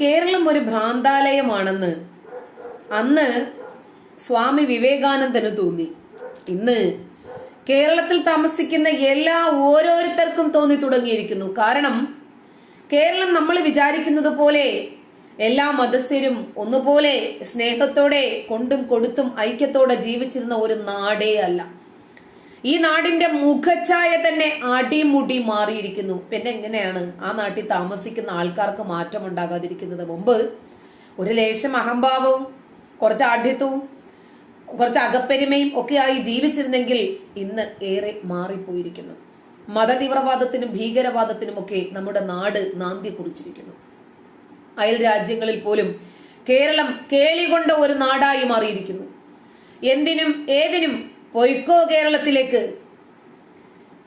കേരളം ഒരു ഭ്രാന്താലയമാണെന്ന് അന്ന് സ്വാമി വിവേകാനന്ദന് തോന്നി. ഇന്ന് കേരളത്തിൽ താമസിക്കുന്ന എല്ലാ ഓരോരുത്തർക്കും തോന്നി തുടങ്ങിയിരിക്കുന്നു. കാരണം കേരളം നമ്മൾ വിചാരിക്കുന്നത് പോലെ എല്ലാ മതസ്ഥരും ഒന്നുപോലെ സ്നേഹത്തോടെ കൊണ്ടും കൊടുത്തും ഐക്യത്തോടെ ജീവിച്ചിരുന്ന ഒരു നാടേ അല്ല. ഈ നാടിന്റെ മുഖച്ഛായ തന്നെ അടിമുടി മാറിയിരിക്കുന്നു. പിന്നെ എങ്ങനെയാണ് ആ നാട്ടിൽ താമസിക്കുന്ന ആൾക്കാർക്ക് മാറ്റം ഉണ്ടാകാതിരിക്കുന്നത്? മുമ്പ് ഒരു ലേശം അഹംഭാവവും കുറച്ച് ആഢ്യത്വവും കുറച്ച് അകപ്പെരുമയും ഒക്കെയായി ജീവിച്ചിരുന്നെങ്കിൽ ഇന്ന് ഏറെ മാറിപ്പോയിരിക്കുന്നു. മതതീവ്രവാദത്തിനും ഭീകരവാദത്തിനുമൊക്കെ നമ്മുടെ നാട് നാന്തി കുറിച്ചിരിക്കുന്നു. അയൽ രാജ്യങ്ങളിൽ പോലും കേരളം കേളികൊണ്ട ഒരു നാടായി മാറിയിരിക്കുന്നു. എന്തിനും ഏതിനും പൊയ്ക്കോ കേരളത്തിലേക്ക്.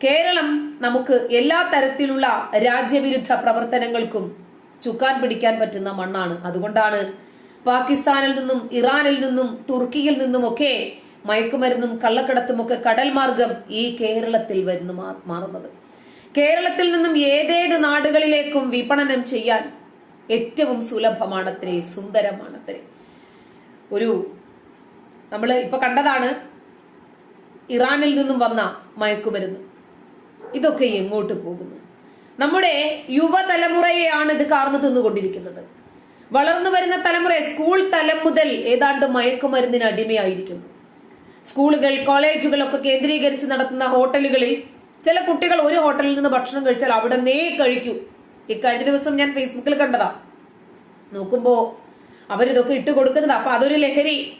കേരളം നമുക്ക് എല്ലാ തരത്തിലുള്ള രാജ്യവിരുദ്ധ പ്രവർത്തനങ്ങൾക്കും ചുക്കാൻ പിടിക്കാൻ പറ്റുന്ന മണ്ണാണ്. അതുകൊണ്ടാണ് പാകിസ്ഥാനിൽ നിന്നും ഇറാനിൽ നിന്നും തുർക്കിയിൽ നിന്നുമൊക്കെ മയക്കുമരുന്നും കള്ളക്കടത്തുമൊക്കെ കടൽ മാർഗം ഈ കേരളത്തിൽ വരുന്നു മാറുന്നത്. കേരളത്തിൽ നിന്നും ഏതേത് നാടുകളിലേക്കും വിപണനം ചെയ്യാൻ ഏറ്റവും സുലഭമാണത്രേ സുന്ദരമാണത്രേ. ഒരു നമ്മൾ ഇപ്പൊ കണ്ടതാണ് ഇറാനിൽ നിന്നും വന്ന മയക്കുമരുന്ന്. ഇതൊക്കെ എങ്ങോട്ട് പോകുന്നു? നമ്മുടെ യുവതലമുറയെയാണ് ഇത് കാർന്നു തിന്നുകൊണ്ടിരിക്കുന്നത്. വളർന്നു വരുന്ന തലമുറ സ്കൂൾ തലം മുതൽ ഏതാണ്ട് മയക്കുമരുന്നിന് അടിമയായിരിക്കുന്നു. സ്കൂളുകൾ കോളേജുകളൊക്കെ കേന്ദ്രീകരിച്ച് നടത്തുന്ന ഹോട്ടലുകളിൽ ചില കുട്ടികൾ ഒരു ഹോട്ടലിൽ നിന്ന് ഭക്ഷണം കഴിച്ചാൽ അവിടെ നേ കഴിക്കൂ. ഇക്കഴിഞ്ഞ ദിവസം ഞാൻ ഫേസ്ബുക്കിൽ കണ്ടതാ. നോക്കുമ്പോ അവരിതൊക്കെ ഇട്ട് കൊടുക്കുന്നത്. അപ്പൊ അതൊരു ലഹരി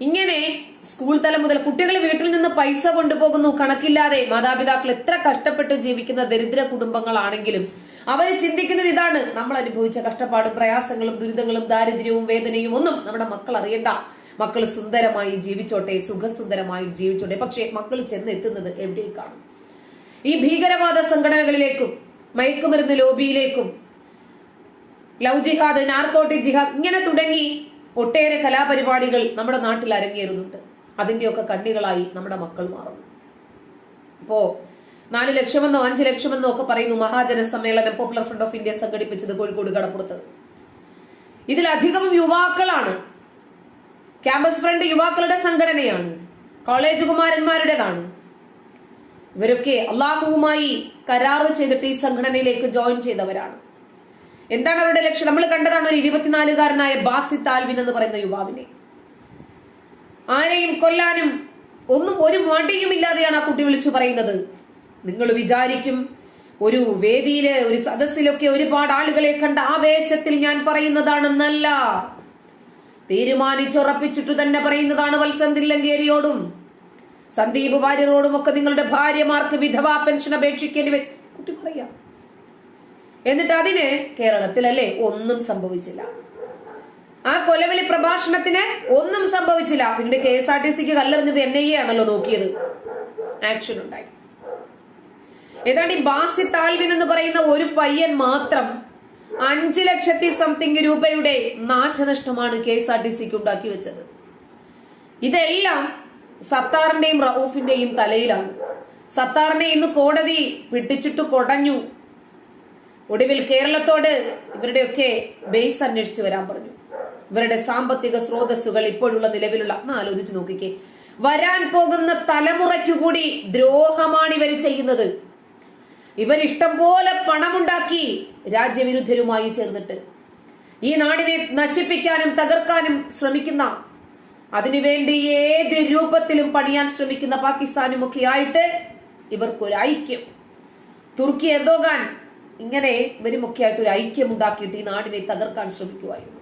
ഇങ്ങനെ സ്കൂൾ തലം മുതൽ കുട്ടികൾ വീട്ടിൽ നിന്ന് പൈസ കൊണ്ടുപോകുന്നു കണക്കില്ലാതെ മാതാപിതാക്കൾ എത്ര കഷ്ടപ്പെട്ട് ജീവിക്കുന്ന ദരിദ്ര കുടുംബങ്ങളാണെങ്കിലും അവർ ചിന്തിക്കുന്നത് ഇതാണ്. നമ്മൾ അനുഭവിച്ച കഷ്ടപ്പാടും പ്രയാസങ്ങളും ദുരിതങ്ങളും ദാരിദ്ര്യവും വേദനയും ഒന്നും നമ്മുടെ മക്കൾ അറിയണ്ട. മക്കൾ സുന്ദരമായി ജീവിച്ചോട്ടെ സുഖസുന്ദരമായി ജീവിച്ചോട്ടെ. പക്ഷേ മക്കൾ ചെന്ന് എത്തുന്നത് എവിടേക്കാണ്? ഈ ഭീകരവാദ സംഘടനകളിലേക്കും മയക്കുമരുന്ന് ലോബിയിലേക്കും ലവ് ജിഹാദ് നാർക്കോട്ടിക് ജിഹാദ് ഇങ്ങനെ തുടങ്ങി ഒട്ടേറെ കലാപരിപാടികൾ നമ്മുടെ നാട്ടിൽ അരങ്ങേറുന്നുണ്ട്. അതിന്റെയൊക്കെ കണ്ണികളായി നമ്മുടെ മക്കൾ മാറുന്നു. ഇപ്പോ നാല് ലക്ഷമെന്നോ അഞ്ച് ലക്ഷമെന്നോ ഒക്കെ പറയുന്നു മഹാജന സമ്മേളനം പോപ്പുലർ ഫ്രണ്ട് ഓഫ് ഇന്ത്യ സംഘടിപ്പിച്ചത് കോഴിക്കോട് കടപ്പുറത്ത്. ഇതിലധികവും യുവാക്കളാണ്. ക്യാമ്പസ് ഫ്രണ്ട് യുവാക്കളുടെ സംഘടനയാണ്. കോളേജ് കുമാരന്മാരുടേതാണ്. ഇവരൊക്കെ അള്ളാഹുവുമായി കരാറ് ചെയ്തിട്ട് ഈ സംഘടനയിലേക്ക് ജോയിൻ ചെയ്തവരാണ്. എന്താണ് അവരുടെ ലക്ഷ്യം? നമ്മൾ കണ്ടതാണ് ഒരു ഇരുപത്തിനാലുകാരനായ ബാസി താൽവിൻ എന്ന് പറയുന്ന യുവാവിനെ. ആരെയും കൊല്ലാനും ഒന്നും ഒരു മടിയും ഇല്ലാതെയാണ് ആ കുട്ടി വിളിച്ചു പറയുന്നത്. നിങ്ങൾ വിചാരിക്കും ഒരു വേദിയിൽ ഒരു സദസ്സിലൊക്കെ ഒരുപാട് ആളുകളെ കണ്ട ആവേശത്തിൽ ഞാൻ പറയുന്നതാണെന്നല്ല. തീരുമാനിച്ചുറപ്പിച്ചിട്ടു തന്നെ പറയുന്നതാണ് വത്സന്തില്ലങ്കേരിയോടും സന്ദീപ് ഭാര്യരോടും ഒക്കെ നിങ്ങളുടെ ഭാര്യമാർക്ക് വിധവാ പെൻഷൻ അപേക്ഷിക്കേണ്ടി കുട്ടി പറയാം. എന്നിട്ട് അതിന് കേരളത്തിലല്ലേ ഒന്നും സംഭവിച്ചില്ല. ആ കൊലവിളി പ്രഭാഷണത്തിന് ഒന്നും സംഭവിച്ചില്ല. പിന്നീട് കെ എസ് ആർ ടി സിക്ക് കല്ലെറിഞ്ഞത് എൻ ഐ എ ആണല്ലോ നോക്കിയത്. ആക്ഷൻ ഉണ്ടായി. ഏതാണ്ട് ഈ ബാസി താൽവിൻ എന്ന് പറയുന്ന ഒരു പയ്യൻ മാത്രം അഞ്ചു ലക്ഷത്തി സംതിങ് രൂപയുടെ നാശനഷ്ടമാണ് കെ എസ് ആർ ടി സിക്ക് ഉണ്ടാക്കി വെച്ചത്. ഇതെല്ലാം സത്താറിന്റെയും റൌഫിന്റെയും തലയിലാണ്. സത്താറിനെ ഇന്ന് കോടതി പിടിച്ചിട്ട് കൊടഞ്ഞു. ഒടുവിൽ കേരളത്തോട് ഇവരുടെയൊക്കെ ബേസ് അന്വേഷിച്ചു വരാൻ പറഞ്ഞു. ഇവരുടെ സാമ്പത്തിക സ്രോതസ്സുകൾ ഇപ്പോഴുള്ള നിലവിലുള്ള ഒന്ന് ആലോചിച്ച് നോക്കിക്കേ. വരാൻ പോകുന്ന തലമുറയ്ക്കു കൂടി ദ്രോഹമാണ് ഇവർ ചെയ്യുന്നത്. ഇവർ ഇഷ്ടം പോലെ പണമുണ്ടാക്കി രാജ്യവിരുദ്ധരുമായി ചേർന്നിട്ട്. ഈ നാടിനെ നശിപ്പിക്കാനും തകർക്കാനും ശ്രമിക്കുന്ന അതിനുവേണ്ടി ഏത് രൂപത്തിലും പണിയാൻ ശ്രമിക്കുന്ന പാകിസ്ഥാനും ഒക്കെ ആയിട്ട് ഇവർക്കൊരു ഐക്യം. തുർക്കി എർദോഗാൻ ഇങ്ങനെ ഇവരുമൊക്കെയായിട്ട് ഒരു ഐക്യം ഉണ്ടാക്കിയിട്ട് ഈ നാടിനെ തകർക്കാൻ ശ്രമിക്കുമായിരുന്നു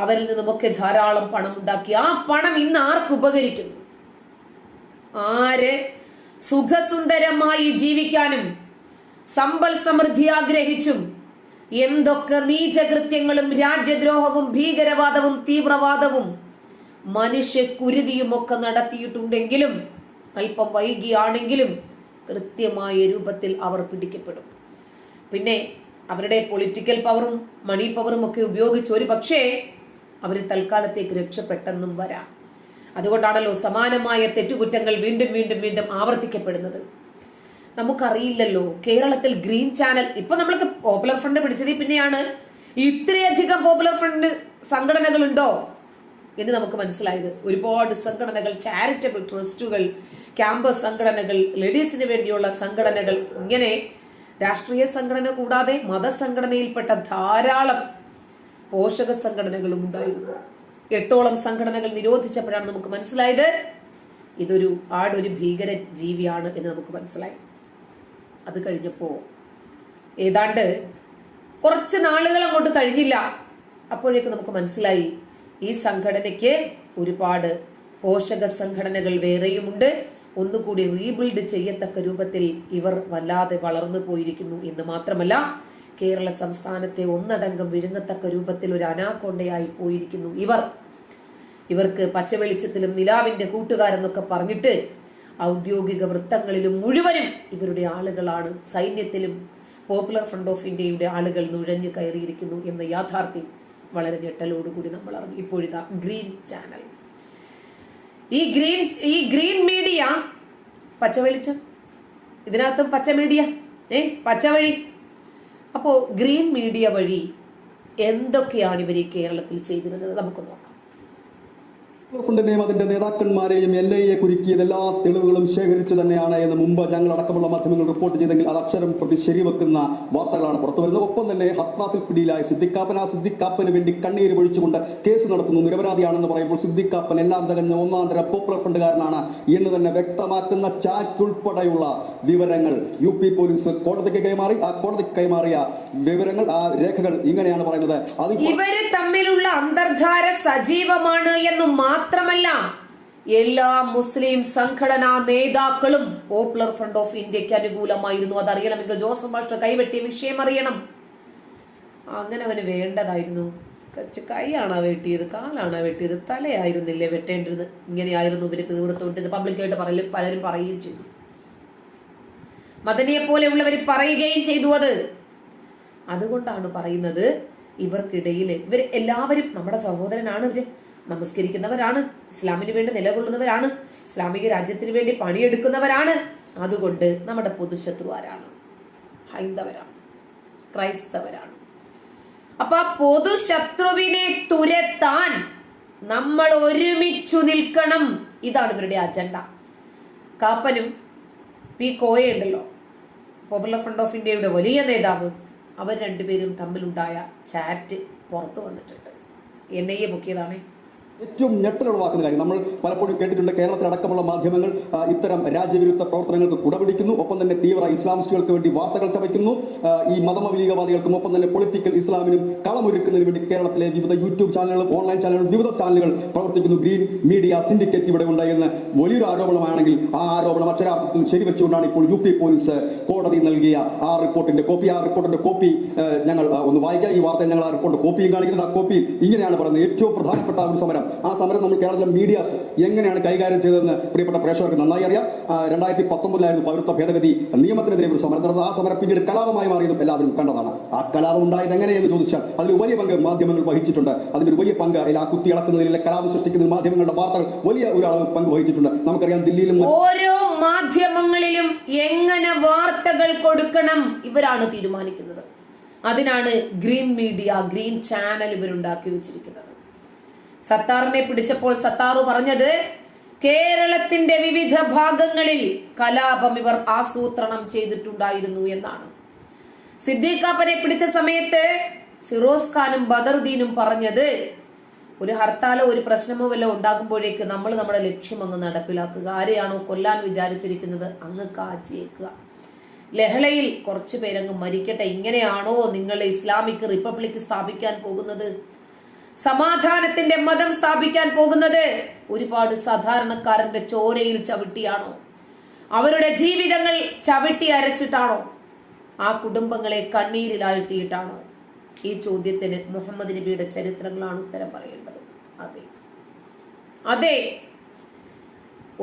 അവരിൽ നിന്നുമൊക്കെ ധാരാളം പണം ഉണ്ടാക്കി. ആ പണം ഇന്ന് ആർക്ക് ഉപകരിക്കുന്നു? ആര് സുഖസുന്ദരമായി ജീവിക്കാനും സമ്പൽ സമൃദ്ധി ആഗ്രഹിച്ചും എന്തൊക്കെ നീചകൃത്യങ്ങളും രാജ്യദ്രോഹവും ഭീകരവാദവും തീവ്രവാദവും മനുഷ്യ കുരുതിയുമൊക്കെ നടത്തിയിട്ടുണ്ടെങ്കിലും അല്പം വൈകിയാണെങ്കിലും കൃത്യമായ രൂപത്തിൽ അവർ പിടിക്കപ്പെടും. പിന്നെ അവരുടെ പൊളിറ്റിക്കൽ പവറും മണി പവറും ഒക്കെ ഉപയോഗിച്ച് ഒരു പക്ഷേ അവർ തൽക്കാലത്തേക്ക് രക്ഷപ്പെട്ടെന്നും വരാം. അതുകൊണ്ടാണല്ലോ സമാനമായ തെറ്റുകുറ്റങ്ങൾ വീണ്ടും വീണ്ടും വീണ്ടും ആവർത്തിക്കപ്പെടുന്നത്. നമുക്കറിയില്ലല്ലോ കേരളത്തിൽ ഗ്രീൻ ചാനൽ ഇപ്പൊ നമ്മൾക്ക് പോപ്പുലർ ഫ്രണ്ട് പിടിച്ചതിൽ പിന്നെയാണ് ഇത്രയധികം പോപ്പുലർ ഫ്രണ്ട് സംഘടനകളുണ്ടോ എന്ന് നമുക്ക് മനസ്സിലായത്. ഒരുപാട് സംഘടനകൾ ചാരിറ്റബിൾ ട്രസ്റ്റുകൾ ക്യാമ്പസ് സംഘടനകൾ ലേഡീസിന് വേണ്ടിയുള്ള സംഘടനകൾ ഇങ്ങനെ രാഷ്ട്രീയ സംഘടന കൂടാതെ മതസംഘടനയിൽപ്പെട്ട ധാരാളം പോഷക സംഘടനകളും ഉണ്ടായിരുന്നു. എട്ടോളം സംഘടനകൾ നിരോധിച്ചപ്പോഴാണ് നമുക്ക് മനസ്സിലായത് ഇതൊരു ആടൊരു ഭീകര ജീവിയാണ് എന്ന് നമുക്ക് മനസ്സിലായി. അത് കഴിഞ്ഞപ്പോ ഏതാണ്ട് കുറച്ച് നാളുകൾ അങ്ങോട്ട് കഴിഞ്ഞില്ല. അപ്പോഴേക്ക് നമുക്ക് മനസ്സിലായി ഈ സംഘടനയ്ക്ക് ഒരുപാട് പോഷക സംഘടനകൾ വേറെയുമുണ്ട്. ഒന്നുകൂടി റീബിൽഡ് ചെയ്യത്തക്ക രൂപത്തിൽ ഇവർ വല്ലാതെ വളർന്നു പോയിരിക്കുന്നു എന്ന് മാത്രമല്ല കേരള സംസ്ഥാനത്തെ ഒന്നടങ്കം വിഴുങ്ങത്തക്ക രൂപത്തിൽ ഒരു അനാക്കൊണ്ടയായി പോയിരിക്കുന്നു ഇവർ. ഇവർക്ക് പച്ചവെളിച്ചത്തിലും നിലാവിന്റെ കൂട്ടുകാരെന്നൊക്കെ പറഞ്ഞിട്ട് ഔദ്യോഗിക വൃത്തങ്ങളിലും മുഴുവനും ഇവരുടെ ആളുകളാണ് സൈന്യത്തിലും പോപ്പുലർ ഫ്രണ്ട് ഓഫ് ഇന്ത്യയുടെ ആളുകൾ നുഴഞ്ഞു കയറിയിരിക്കുന്നു എന്ന യാഥാർത്ഥ്യം വളരെ ഞെട്ടലോടുകൂടി നമ്മൾ അറിഞ്ഞു. ഇപ്പോഴിതാ ഗ്രീൻ ചാനൽ. ഈ ഗ്രീൻ ഈ ഗ്രീൻ മീഡിയ പച്ച വെളിച്ചം. ഇതിനകത്തും പച്ച മീഡിയ. ഏ പച്ചവഴി അപ്പോ ഗ്രീൻ മീഡിയ വഴി എന്തൊക്കെയാണ് ഇവർ ഈ കേരളത്തിൽ ചെയ്തിരുന്നത്? നമുക്ക് നോക്കാം. ഫ്രണ്ടിനെയും അതിന്റെ നേതാക്കന്മാരെയും എൻ ഐ എ കുരുക്കിയത് എല്ലാ തെളിവുകളും ശേഖരിച്ചു തന്നെയാണ് എന്ന് മുമ്പ് ഞങ്ങൾ അടക്കമുള്ള മാധ്യമങ്ങൾ റിപ്പോർട്ട് ചെയ്തെങ്കിൽ അത് അക്ഷരം പ്രതി ശരിവെക്കുന്ന വാർത്തകളാണ് പുറത്തുവരുന്നത് ഒപ്പം തന്നെ ഹത്രാസിൽ പിടിയിലായ സിദ്ദിഖാപ്പൻ ആ സിദ്ദിഖാപ്പന് വേണ്ടി കണ്ണീര് പൊഴിച്ചുകൊണ്ട് കേസ് നടത്തുന്നു നിരപരാധിയാണെന്ന് പറയുമ്പോൾ സിദ്ദിഖാപ്പൻ എല്ലാം തികഞ്ഞ ഒന്നാം തര പോപ്പുലർ ഫ്രണ്ടുകാരനാണ് എന്ന് തന്നെ വ്യക്തമാക്കുന്ന ചാറ്റ് ഉൾപ്പെടെയുള്ള വിവരങ്ങൾ യു പി പോലീസ് കോടതിക്ക് കൈമാറി. ആ കോടതിക്ക് കൈമാറിയ വിവരങ്ങൾ ആ രേഖകൾ ഇങ്ങനെയാണ് പറയുന്നത്. ഇവർ തമ്മിലുള്ള അന്തർധാര സജീവമാണ് എന്ന് മാത്രമല്ല എല്ലാ മുസ്ലിം സംഘടനാ നേതാക്കളും പോപ്പുലർ ഫ്രണ്ട് ഓഫ് ഇന്ത്യയ്ക്ക് അനുകൂലമായിരുന്നു. അതറിയണമെങ്കിൽ ജോസഫ് മാസ്റ്റർ കൈവെട്ടിയ വിഷയം അറിയണം. അങ്ങനെ അവന് വേണ്ടതായിരുന്നു. കൈയാണോ വെട്ടിയത് കാലാണോ വെട്ടിയത് തലയായിരുന്നില്ലേ വെട്ടേണ്ടത്? ഇങ്ങനെയായിരുന്നു ഇവർക്ക് നിവൃത്തമുണ്ട് ഇത് പബ്ലിക്കായിട്ട് പറയലും പലരും പറയുകയും ചെയ്തു. മദനിയെ പോലെയുള്ളവർ പറയുകയും ചെയ്തു അത്. അതുകൊണ്ടാണ് പറയുന്നത് ഇവർക്കിടയിൽ ഇവർ എല്ലാവരും നമ്മുടെ സഹോദരനാണ് ഇവർ. നമസ്കരിക്കുന്നവരാണ്. ഇസ്ലാമിന് വേണ്ടി നിലകൊള്ളുന്നവരാണ്. ഇസ്ലാമിക രാജ്യത്തിന് വേണ്ടി പണിയെടുക്കുന്നവരാണ്. അതുകൊണ്ട് നമ്മുടെ പൊതുശത്രു ആരാണ് ഹൈന്ദവരാണ്. ക്രൈസ്തവരാണ്. അപ്പൊ പൊതുശത്രുവിനെ തുരത്താൻ നമ്മൾ ഒരുമിച്ചു നിൽക്കണം. ഇതാണ് ഇവരുടെ അജണ്ട. കാപ്പനും പി കോയ ഉണ്ടല്ലോ. പോപ്പുലർ ഫ്രണ്ട് ഓഫ് ഇന്ത്യയുടെ വലിയ നേതാവ്. അവർ രണ്ടുപേരും തമ്മിലുണ്ടായ ചാറ്റ് പുറത്തു വന്നിട്ടുണ്ട്. എൻ ഐ എ പൊക്കിയതാണേ. ഏറ്റവും ഞെട്ടലുളവാക്കുന്ന കാര്യം. നമ്മൾ പലപ്പോഴും കേട്ടിട്ടുണ്ട് കേരളത്തിലടക്കമുള്ള മാധ്യമങ്ങൾ ഇത്തരം രാജ്യവിരുദ്ധ പ്രവർത്തനങ്ങൾക്ക് കുടപിടിക്കുന്നു. ഒപ്പം തന്നെ തീവ്ര ഇസ്ലാമിസ്റ്റുകൾക്ക് വേണ്ടി വാർത്തകൾ ചവയ്ക്കുന്നു. ഈ മതമൗലികവാദികൾക്കും ഒപ്പം തന്നെ പൊളിറ്റിക്കൽ ഇസ്ലാമിനും കളമൊരുക്കുന്നതിന് വേണ്ടി കേരളത്തിലെ വിവിധ യൂട്യൂബ് ചാനലുകളും ഓൺലൈൻ ചാനലുകളും വിവിധ ചാനലുകൾ പ്രവർത്തിക്കുന്നു. ഗ്രീൻ മീഡിയ സിൻഡിക്കേറ്റ് ഇവിടെ ഉണ്ടായിരുന്ന വലിയൊരു ആരോപണമാണെങ്കിൽ ആ ആരോപണം അക്ഷരാർത്ഥത്തിൽ ശരിവെച്ചുകൊണ്ടാണ് ഇപ്പോൾ യു പി പോലീസ് കോടതി നൽകിയ ആ റിപ്പോർട്ടിന്റെ കോപ്പി. ആ റിപ്പോർട്ടിന്റെ കോപ്പി ഞങ്ങൾ ഒന്ന് വായിക്കാം. ഈ വാർത്ത ഞങ്ങൾ ആ റിപ്പോർട്ട് കോപ്പിയും കാണിക്കുന്നുണ്ട്. ആ കോപ്പിയിൽ ഇങ്ങനെയാണ് പറയുന്നത്. ഏറ്റവും പ്രധാനപ്പെട്ട ഒരു സമരം. ആ സമരം നമ്മൾ കേരളത്തിലെ മീഡിയാസ് എങ്ങനെയാണ് കൈകാര്യം ചെയ്തതെന്ന് പ്രിയപ്പെട്ട പ്രേക്ഷകർക്ക് നന്നായി അറിയാം. രണ്ടായിരത്തി പത്തൊമ്പതിലായിരുന്നു പൗരത്വ ഭേദഗതി നിയമത്തിനെതിരെ ഒരു സമരം നടന്നത്. ആ സമരം പിന്നീട് കലാപമായി മാറിയതും എല്ലാവരും കണ്ടതാണ്. ആ കലാപം ഉണ്ടായത് എങ്ങനെയെന്ന് ചോദിച്ചാൽ അതിൽ വലിയ പങ്ക് മാധ്യമങ്ങൾ വഹിച്ചിട്ടുണ്ട്. അതിലൊരു വലിയ പങ്ക് ആ കുത്തി ഇളക്കുന്നതിൽ കലാപം സൃഷ്ടിക്കുന്ന മാധ്യമങ്ങളുടെ വാർത്തകൾ വലിയ ഒരു അളവ് പങ്ക് വഹിച്ചിട്ടുണ്ട്. നമുക്കറിയാം ദില്ലിയിലും ഓരോ മാധ്യമങ്ങളിലും എങ്ങനെ വാർത്തകൾ കൊടുക്കണം ഇവരാണ് തീരുമാനിക്കുന്നത്. അതിനാണ് ഗ്രീൻ മീഡിയ ഗ്രീൻ ചാനൽ ഇവരുണ്ടാക്കി വെച്ചിരിക്കുന്നത്. സത്താറിനെ പിടിച്ചപ്പോൾ സത്താറു പറഞ്ഞത് കേരളത്തിന്റെ വിവിധ ഭാഗങ്ങളിൽ കലാപം ഇവർ ആസൂത്രണം ചെയ്തിട്ടുണ്ടായിരുന്നു എന്നാണ്. സിദ്ദീഖാപ്പനെ പിടിച്ച സമയത്ത് ഫിറോസ് ഖാനും ബദറുദ്ദീനും പറഞ്ഞത് ഒരു ഹർത്താലോ ഒരു പ്രശ്നമോ വല്ല ഉണ്ടാകുമ്പോഴേക്ക് നമ്മൾ നമ്മുടെ ലക്ഷ്യം അങ്ങ് നടപ്പിലാക്കുക. ആരെയാണോ കൊല്ലാൻ വിചാരിച്ചിരിക്കുന്നത് അങ്ങ് കാച്ചിയേക്കുക. ലഹളയിൽ കുറച്ചു പേരങ്ങ് മരിക്കട്ടെ. ഇങ്ങനെയാണോ നിങ്ങൾ ഇസ്ലാമിക് റിപ്പബ്ലിക് സ്ഥാപിക്കാൻ പോകുന്നത്? സമാധാനത്തിന്റെ മതം സ്ഥാപിക്കാൻ പോകുന്നത് ഒരുപാട് സാധാരണക്കാരന്റെ ചോരയിൽ ചവിട്ടിയാണോ? അവരുടെ ജീവിതങ്ങൾ ചവിട്ടി അരച്ചിട്ടാണോ? ആ കുടുംബങ്ങളെ കണ്ണീരിൽ ആഴ്ത്തിയിട്ടാണോ? ഈ ചോദ്യത്തിന് മുഹമ്മദ് നബിയുടെ ചരിത്രങ്ങളാണ് ഉത്തരം പറയേണ്ടത്. അതെ. അതെ.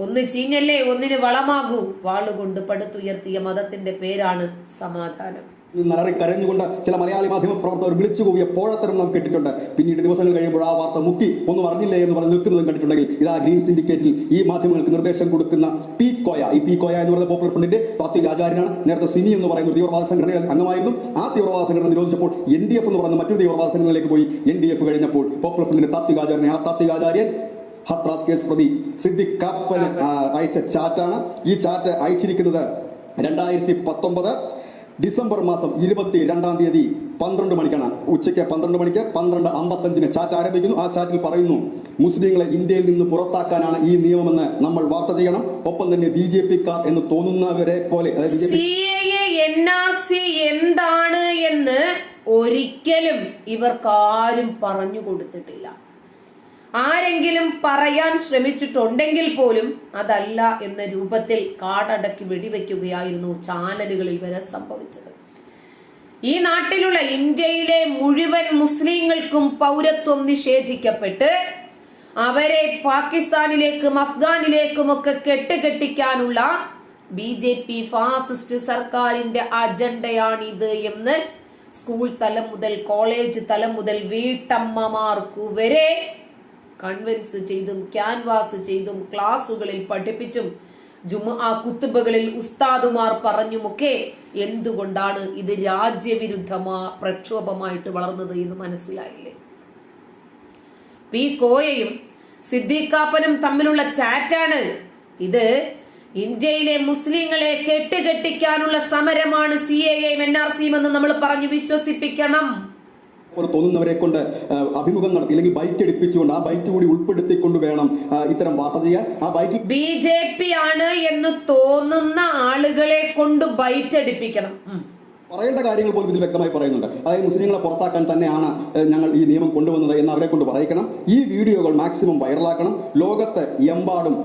ഒന്ന് ചീഞ്ഞല്ലേ ഒന്നിന് വളമാകൂ. വാളുകൊണ്ട് പടുത്തുയർത്തിയ മതത്തിന്റെ പേരാണ് സമാധാനം. നരറി കരഞ്ഞുകൊണ്ട് ചില മലയാളി മാധ്യമ പ്രവർത്തകർ വിളിച്ചു കൂവിയ പോഴത്തരം നാം കേട്ടിട്ടുണ്ട്. പിന്നീട് ദിവസങ്ങൾ കഴിയുമ്പോൾ ആ വാർത്ത മുക്കി ഒന്നും അറിഞ്ഞില്ലേ എന്ന് പറഞ്ഞ് നിൽക്കുന്നതും കണ്ടിട്ടുണ്ടെങ്കിൽ ഇതാ ഗ്രീൻ സിൻഡിക്കേറ്റിൽ ഈ മാധ്യമങ്ങൾക്ക് നിർദ്ദേശം കൊടുക്കുന്ന പി കോയ. ഈ പി കോയ എന്ന് പറയുന്ന പോപ്പുലർ ഫ്രണ്ടിന്റെ പാർട്ടി ആചാര്യനാണ്. നേരത്തെ സിനി എന്ന് പറയുന്ന തീവ്രവാദ സംഘടനയിൽ അംഗമായിരുന്നു. ആ തീവ്രവാദ സംഘടന നിരോധിച്ചപ്പോൾ എൻ ഡി എഫ് എന്ന് പറയുന്ന മറ്റൊരു തീവ്രവാദ സംഘടനയിലേക്ക് പോയി. എൻ ഡി എഫ് കഴിഞ്ഞപ്പോൾ പോപ്പുലർ ഫ്രണ്ടിന്റെ താത്വികാചാര്യനെ ആ താത്വിക ആചാര്യൻ ഹത്രാസ് കേസ് പ്രതി സിദ്ദിഖ് കാപ്പന് ആ, അയച്ച ചാറ്റാണ്. ഈ ചാറ്റ് അയച്ചിരിക്കുന്നത് രണ്ടായിരത്തി പത്തൊമ്പത് ഡിസംബർ മാസം ഇരുപത്തി രണ്ടാം തീയതി പന്ത്രണ്ട് മണിക്കാണ്. ഉച്ചയ്ക്ക് പന്ത്രണ്ട് മണിക്ക് പന്ത്രണ്ട് അമ്പത്തഞ്ചിന് ചാറ്റ് ആരംഭിക്കുന്നു. ആ ചാറ്റിൽ പറയുന്നു മുസ്ലിങ്ങളെ ഇന്ത്യയിൽ നിന്ന് പുറത്താക്കാനാണ് ഈ നിയമമെന്ന് നമ്മൾ വാർത്ത ചെയ്യണം. ഒപ്പം തന്നെ ബി ജെ പിക്കാർ എന്ന് തോന്നുന്നവരെ പോലെ എന്താണ് എന്ന് ഒരിക്കലും ഇവർക്കാരും പറഞ്ഞു കൊടുത്തിട്ടില്ല. ആരെങ്കിലും പറയാൻ ശ്രമിച്ചിട്ടുണ്ടെങ്കിൽ പോലും അതല്ല എന്ന രൂപത്തിൽ കാടടക്കി വെടിവെക്കുകയായിരുന്നു ചാനലുകളിൽ വരെ സംഭവിച്ചത്. ഈ നാട്ടിലുള്ള ഇന്ത്യയിലെ മുഴുവൻ മുസ്ലിങ്ങൾക്കും പൗരത്വം നിഷേധിക്കപ്പെട്ട് അവരെ പാകിസ്ഥാനിലേക്കും അഫ്ഗാനിലേക്കും ഒക്കെ കെട്ടുകെട്ടിക്കാനുള്ള ബി ജെ പി ഫാസിസ്റ്റ് സർക്കാരിന്റെ അജണ്ടയാണിത് എന്ന് സ്കൂൾ തലം മുതൽ കോളേജ് തലം മുതൽ വീട്ടമ്മമാർക്കു വരെ കൺവിൻസ് ചെയ്തും ക്യാൻവാസ് ചെയ്തും ക്ലാസുകളിൽ പഠിപ്പിച്ചും ജുമ ആ കുത്തുബകളിൽ ഉസ്താദുമാർ പറഞ്ഞുമൊക്കെ എന്തുകൊണ്ടാണ് ഇത് രാജ്യവിരുദ്ധമാ പ്രക്ഷോഭമായിട്ട് വളർന്നത് എന്ന് മനസ്സിലായില്ലേ? പി കോയയും സിദ്ദീഖാപ്പനും തമ്മിലുള്ള ചാറ്റാണ്. ഇത് ഇന്ത്യയിലെ മുസ്ലിങ്ങളെ കെട്ടുകെട്ടിക്കാനുള്ള സമരമാണ് C A M N R സിയും എന്ന് നമ്മൾ പറഞ്ഞു വിശ്വസിപ്പിക്കണം. പോലെ തോന്നുന്നവരെ കൊണ്ട് അഭിമുഖം നടത്തി അല്ലെങ്കിൽ ബൈറ്റ് എടുപ്പിച്ചുകൊണ്ട് ആ ബൈറ്റ് കൂടി ഉൾപ്പെടുത്തിക്കൊണ്ട് വേണം ഇത്തരം വാർത്ത ചെയ്യാൻ ആ ബൈക്ക് ബി ജെ പി ആണ് എന്ന് തോന്നുന്ന ആളുകളെ കൊണ്ട് ബൈറ്റ് അടിപ്പിക്കണം. പറയേണ്ട കാര്യങ്ങൾ പോലും ഇതിൽ വ്യക്തമായി പറയുന്നുണ്ട്. അതായത് മുസ്ലിങ്ങളെ പുറത്താക്കാൻ തന്നെയാണ് ഞങ്ങൾ ഈ നിയമം കൊണ്ടുവന്നത് എന്ന് അവരെ കൊണ്ട് പറയിക്കണം. ഈ വീഡിയോകൾ മാക്സിമം വൈറലാക്കണം. ലോകത്ത് എമ്പാടും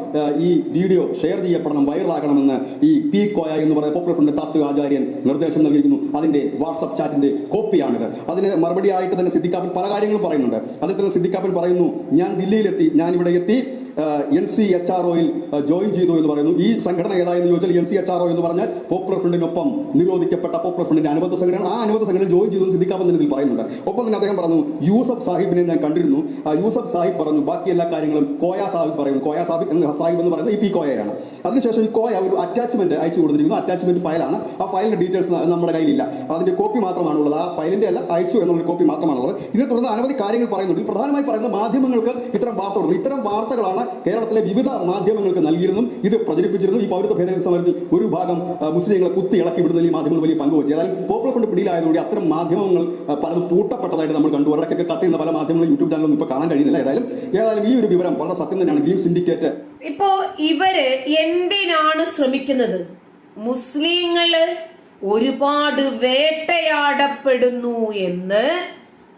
ഈ വീഡിയോ ഷെയർ ചെയ്യപ്പെടണം വൈറലാക്കണമെന്ന് ഈ പി കോയ എന്ന് പറയുന്ന പോപ്പുലർ ഫ്രണ്ട് താത്വിക ആചാര്യൻ നിർദ്ദേശം നൽകിയിരിക്കുന്നു. അതിന്റെ വാട്സപ്പ് ചാറ്റിന്റെ കോപ്പിയാണിത്. അതിന് മറുപടിയായിട്ട് തന്നെ സിദ്ദിഖാപ്പൻ പല കാര്യങ്ങളും പറയുന്നുണ്ട്. അതിൽ തന്നെ സിദ്ദിഖാപ്പൻ പറയുന്നു ഞാൻ ദില്ലിയിലെത്തി ഞാൻ ഇവിടെ എത്തി എൻ സി എച്ച് ആർ ഒയിൽ ജോയിൻ ചെയ്തു എന്ന് പറയുന്നു. ഈ സംഘടന ഏതായെന്ന് ചോദിച്ചാൽ N C H R O എന്ന് പറഞ്ഞാൽ പോപ്പുലർ ഫ്രണ്ടിനൊപ്പം നിരോധിക്കപ്പെട്ട പോപ്പുലർ ഫ്രണ്ടിന്റെ അനുബന്ധ സംഘടന ആ അനുബന്ധ സംഘടന ജോയിൻ ചെയ്തു സിദ്ധിക്കാമെന്ന് ഇതിൽ പറയുന്നുണ്ട്. ഒപ്പം തന്നെ അദ്ദേഹം പറഞ്ഞു യൂസഫ് സാഹിബിനെ ഞാൻ കണ്ടിരുന്നു. യൂസഫ് സാഹിബ് പറഞ്ഞു ബാക്കി എല്ലാ കാര്യങ്ങളും കോയ സാഹിബ് പറയുന്നു. കോയ സാഹിബ് സാഹിബ് എന്ന് പറയുന്നത് ഈ പി കോയയാണ്. അതിനുശേഷം ഈ കോയ ഒരു അറ്റാച്ച്മെന്റ് അയച്ചു കൊടുത്തിരിക്കുന്നു. അറ്റാച്ച്മെന്റ് ഫയലാണ് ആ ഫയലിന്റെ ഡീറ്റെയിൽസ് നമ്മുടെ കയ്യിലില്ല. അതിന്റെ കോപ്പി മാത്രമാണുള്ളത്. ആ ഫയലിന്റെ അല്ല അയച്ചു എന്നുള്ള കോപ്പി മാത്രമാണുള്ളത്. ഇതിനെ തുടർന്ന് അനവധി കാര്യങ്ങൾ പറയുന്നുണ്ട്. പ്രധാനമായി പറയുന്നത് മാധ്യമങ്ങൾക്ക് ഇത്തരം വാർത്ത കൊടുക്കുന്നു. ഇത്തരം വാർത്തകളാണ് കേരളത്തിലെ വിവിധ മാധ്യമങ്ങൾക്ക് നൽകിയിരുന്നു. ഇത് പ്രചരിപ്പിച്ചിരുന്നു. ഈ പൗരത്വ ഭേദഗതി സമരത്തിൽ ഒരു ഭാഗം മുസ്ലിങ്ങളെ കുത്തി ഇളക്കി വിടുന്നതിൽ ഈ മാധ്യമങ്ങൾ വലിയ പങ്ക് വെച്ചു ഏതായാലും പോപ്പുലർ ഫണ്ട് പിടിയിലായതോടെ അത്തരം മാധ്യമങ്ങൾ പലതും പൂട്ടപ്പെട്ടതായിട്ട് നമ്മൾ കണ്ടു. അവരൊക്കെ കത്തിയുന്ന പല മാധ്യമങ്ങളും യൂട്യൂബ് ചാനലൊന്നും ഇപ്പോൾ കാണാൻ കഴിയുന്നില്ല. ഏതായാലും ഏതായാലും ഈ ഒരു വിവരം വളരെ സത്യം തന്നെയാണ്. ഗ്രീൻ സിൻഡിക്കേറ്റ് ഇപ്പോ ഇവർ എന്തിനാണ് ശ്രമിക്കുന്നത്? മുസ്ലിങ്ങൾ ഒരുപാട് വേട്ടയാടപ്പെടുന്നു എന്ന്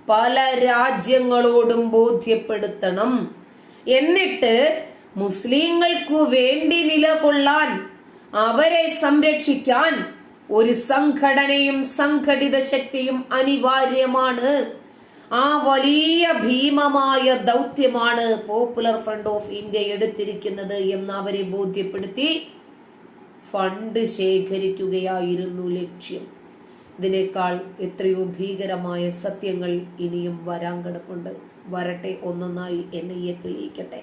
പല രാജ്യങ്ങളോടും ബോധ്യപ്പെടുത്തണം. എന്നിട്ട് മുസ്ലിങ്ങൾക്കു വേണ്ടി നിലകൊള്ളാൻ അവരെ സംരക്ഷിക്കാൻ ഒരു സംഘടനയും സംഘടിത ശക്തിയും അനിവാര്യമാണ്. ആ വലിയ ഭീമമായ ദൗത്യമാണ് പോപ്പുലർ ഫ്രണ്ട് ഓഫ് ഇന്ത്യ എടുത്തിരിക്കുന്നത് എന്ന് അവരെ ബോധ്യപ്പെടുത്തി ഫണ്ട് ശേഖരിക്കുകയായിരുന്നു ലക്ഷ്യം. ഇതിനേക്കാൾ എത്രയോ ഭീകരമായ സത്യങ്ങൾ ഇനിയും വരാൻ കിടപ്പുണ്ട്. വരട്ടെ ഒന്നൊന്നായി എൻ ഐ തെളിയിക്കട്ടെ.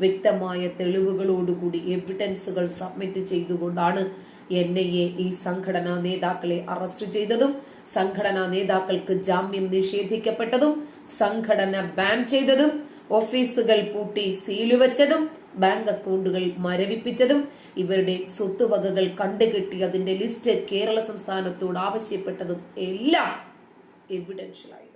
വ്യക്തമായ തെളിവുകളോടുകൂടി എവിഡൻസുകൾ സബ്മിറ്റ് ചെയ്തുകൊണ്ടാണ് എൻ ഐ എ ഈ സംഘടനാ നേതാക്കളെ അറസ്റ്റ് ചെയ്തതും സംഘടനാ നേതാക്കൾക്ക് ജാമ്യം നിഷേധിക്കപ്പെട്ടതും സംഘടന ബാൻ ചെയ്തതും ഓഫീസുകൾ പൂട്ടി സീലുവച്ചതും ബാങ്ക് അക്കൗണ്ടുകൾ മരവിപ്പിച്ചതും ഇവരുടെ സ്വത്തുവകകൾ കണ്ടുകെട്ടി അതിന്റെ ലിസ്റ്റ് കേരള സംസ്ഥാനത്തോട് ആവശ്യപ്പെട്ടതും എല്ലാം എവിഡൻഷ്യലായി